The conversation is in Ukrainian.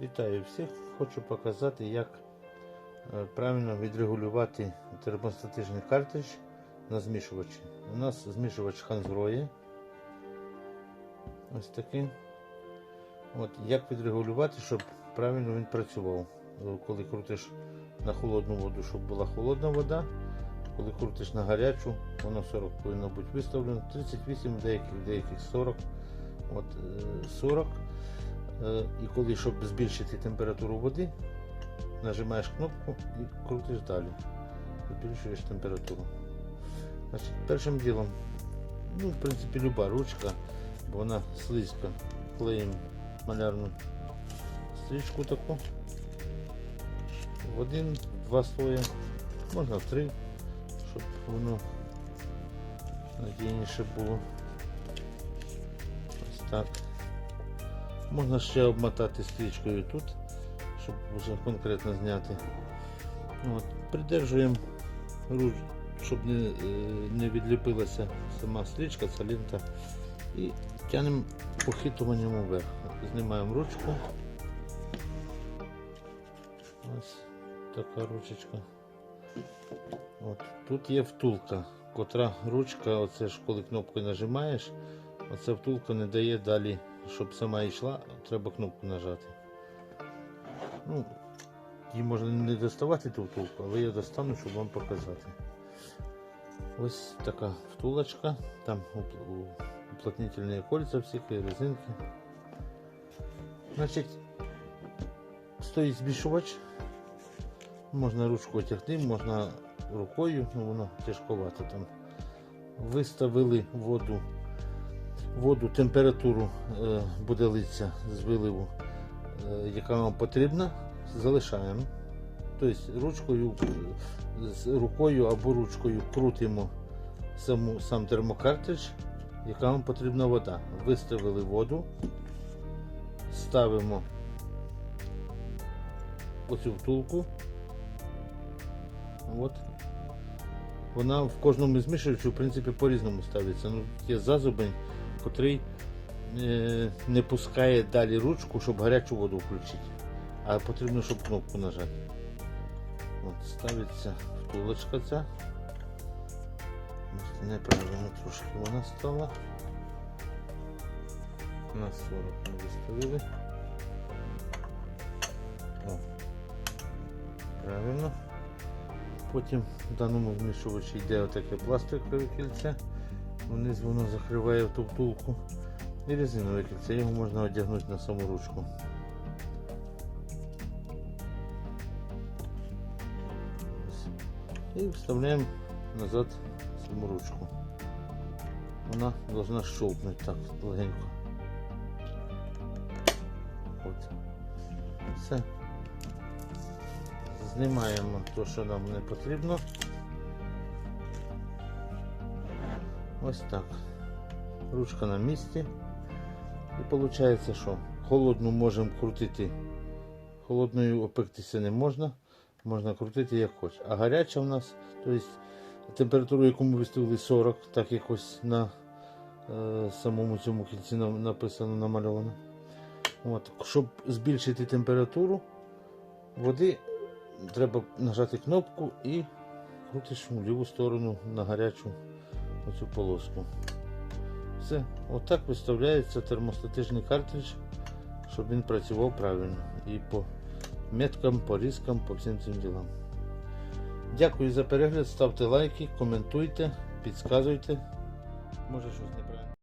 Вітаю всіх! Хочу показати, як е, правильно відрегулювати термостатичний картридж на змішувачі. У нас змішувач Hansgrohe. Ось такий. От, як відрегулювати, щоб правильно він працював. Е, Коли крутиш на холодну воду, щоб була холодна вода. Коли крутиш на гарячу, воно 40 повинно бути виставлено. 38, деяких, деяких 40. От, е, 40. Е, І коли, щоб збільшити температуру води, нажимаєш кнопку і крутиш далі. Збільшуєш температуру. Значить, першим ділом, ну, в принципі, люба ручка, бо вона слизька, клеїмо малярну стрічку таку. В один-два слої, можна в три, щоб воно надійніше було. Ось так. Можна ще обмотати стрічкою тут, щоб вже конкретно зняти. От, Придержуємо руч, щоб не, е, не відліпилася сама стрічка, ця лента. І тягнемо похитуванням вверх. Знімаємо ручку. Ось така ручечка. От. Тут є втулка, котра ручка, оце ж коли кнопкою нажимаєш, оця втулка не дає далі, щоб сама йшла, треба кнопку нажати. Ну, її можна не доставати ту втулку, але я достану, щоб вам показати. Ось така втулочка, там упл- у- уплотнительні кольця всякі, резинки. Значить, стоїть збільшувач. Можна ручку тягти, можна рукою, ну воно тяжковато там. Виставили воду, воду, температуру е, буде литися з виливу, е, яка вам потрібна, залишаємо. Тобто ручкою, рукою або ручкою крутимо саму, сам термокартридж, яка вам потрібна вода. Виставили воду, ставимо оцю втулку. От. Вона в кожному змішувачі в принципі по-різному ставиться. Ну, є зазубень, котрий е, не пускає далі ручку, щоб гарячу воду включити. А потрібно, щоб кнопку нажати. От, ставиться втулочка ця. Неправильно трошки вона стала. На 40 ми виставили. О, правильно. Потім в даному вмішувачі йде отаке пластикове кільце. Вниз воно закриває ту втулку. І резинове кільце, його можна одягнути на саму ручку. І вставляємо назад саму ручку. Вона повинна щелкнути так легенько. От. Все. Знімаємо те, що нам не потрібно. Ось так. Ручка на місці. І виходить, що холодну можемо крутити. Холодною опектися не можна. Можна крутити як хочеш. А гаряча в нас, тобто температуру, яку ми виставили 40, так якось на е, самому цьому кінці написано, намальовано. От. Щоб збільшити температуру води, треба нажати кнопку і крутиш в ліву сторону на гарячу оцю полоску. Все, отак виставляється термостатичний картридж, щоб він працював правильно. І по меткам, по різкам, по всім цим ділам. Дякую за перегляд, ставте лайки, коментуйте, підказуйте. Може щось неправильно.